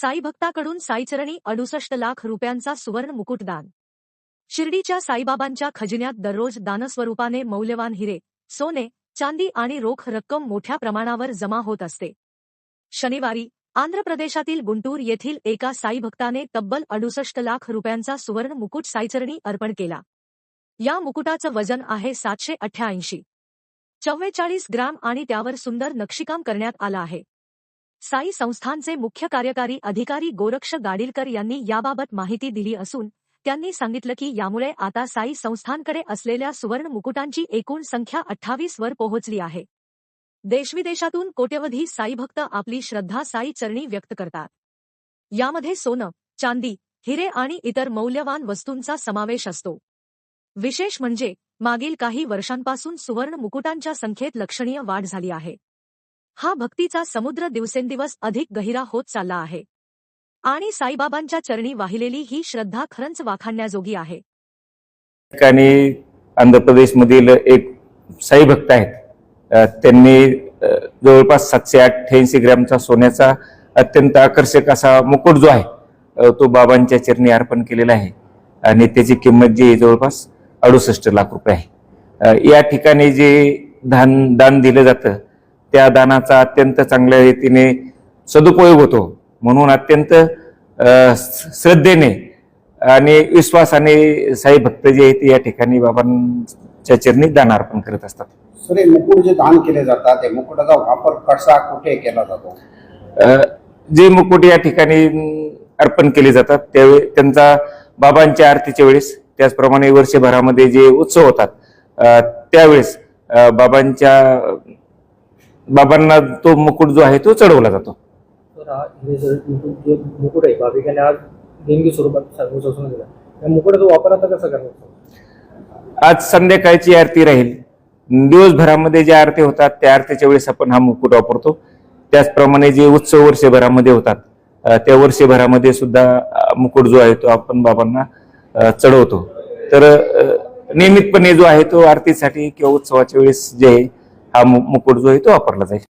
साई भक्ताकडून साईचरणी अडुसष्ट लाख रुपयांचा सुवर्ण मुकुटदान. शिर्डीच्या साईबाबांच्या खजिन्यात दररोज दानस्वरूपाने मौल्यवान हिरे सोने चांदी आणि रोख रक्कम मोठ्या प्रमाणावर जमा होत असते. शनिवारी आंध्र प्रदेशातील गुंटूर येथील एका साई भक्ताने तब्बल अडुसष्ट लाख रुपयांचा सुवर्ण मुकुट साईचरणी अर्पण केला. या मुकुटाचं वजन आहे सातशे अठ्ठ्याऐंशी. चव्वेचाळीस ग्राम आणि त्यावर सुंदर नक्षीकाम करण्यात आलं आहे. साई संस्थानचे मुख्य कार्यकारी अधिकारी गोरक्ष गाडीलकर यांनी याबाबत माहिती दिली असून त्यांनी सांगितलं की यामुळे आता साई संस्थानकडे असलेल्या सुवर्ण मुकुटांची एकूण संख्या अठ्ठावीस वर पोहोचली आहे. देशविदेशातून कोट्यवधी साई भक्त आपली श्रद्धा साई चरणी व्यक्त करतात. यामध्ये सोनं चांदी हिरे आणि इतर मौल्यवान वस्तूंचा समावेश असतो. विशेष म्हणजे मागील काही वर्षांपासून सुवर्ण मुकुटांच्या संख्येत लक्षणीय वाढ झाली आहे. हा भक्तीचा समुद्र दिवसेंदिवस अधिक गहिरा होत चालला आहे. आणि साईबाबांच्या चरणी वाहिलेली ही श्रद्धा खरंच वाखाणण्याजोगी आहे. ठिकाणी आंध्र प्रदेशमधील एक साई भक्त आहेत. त्यांनी जवळपास सातशे अठ्ठ्याऐंशी ग्रॅमचा सोन्याचा अत्यंत आकर्षक असा मुकुट जो आहे तो बाबांच्या चरणी अर्पण केलेला आहे. आणि त्याची किंमत जी आहे जवळपास अडुसष्ट लाख रुपये आहे. या ठिकाणी जे दान दान दिलं जातं त्या दानाचा अत्यंत चांगल्या रीतीने सदुपयोग होतो. म्हणून अत्यंत श्रद्धेने आणि विश्वासाने साई भक्त जे आहेत ते या ठिकाणी बाबांच्या चरणी दान अर्पण करत असतात. सर हे मुकुट जे दान केले जातात ते मुकुटाचा वापर कसा कुठे केला जातो? जे मुकुट या ठिकाणी अर्पण केले जातात त्यावेळी त्यांचा बाबांच्या आरतीच्या वेळेस त्याचप्रमाणे वर्षभरामध्ये जे उत्सव होतात त्यावेळेस बाबांच्या बाबांना तो मुकुट जो आहे तो चढवला जातो. तर हा हे जे मुकुट जे मुकुट आहे भाविकांनी आज देणगी स्वरूपात सर्व दिला. मुकुटाचा वापर आता कसा आज संध्याकाळची आरती राहील. दिवसभरामध्ये ज्या आरती होतात त्या आरतीच्या वेळेस आपण हा मुकुट वापरतो. त्याचप्रमाणे जे उत्सव वर्षभरामध्ये होतात अ, त्या वर्षभरामध्ये सुद्धा अ, मुकुट जो आहे तो आपण बाबांना अ, चढवतो. तर अ, नियमितपणे जो आहे तो आरतीसाठी किंवा उत्सवाच्या वेळेस जे आहे हा मु- मुकुट जो आहे तो वापरला जाईल.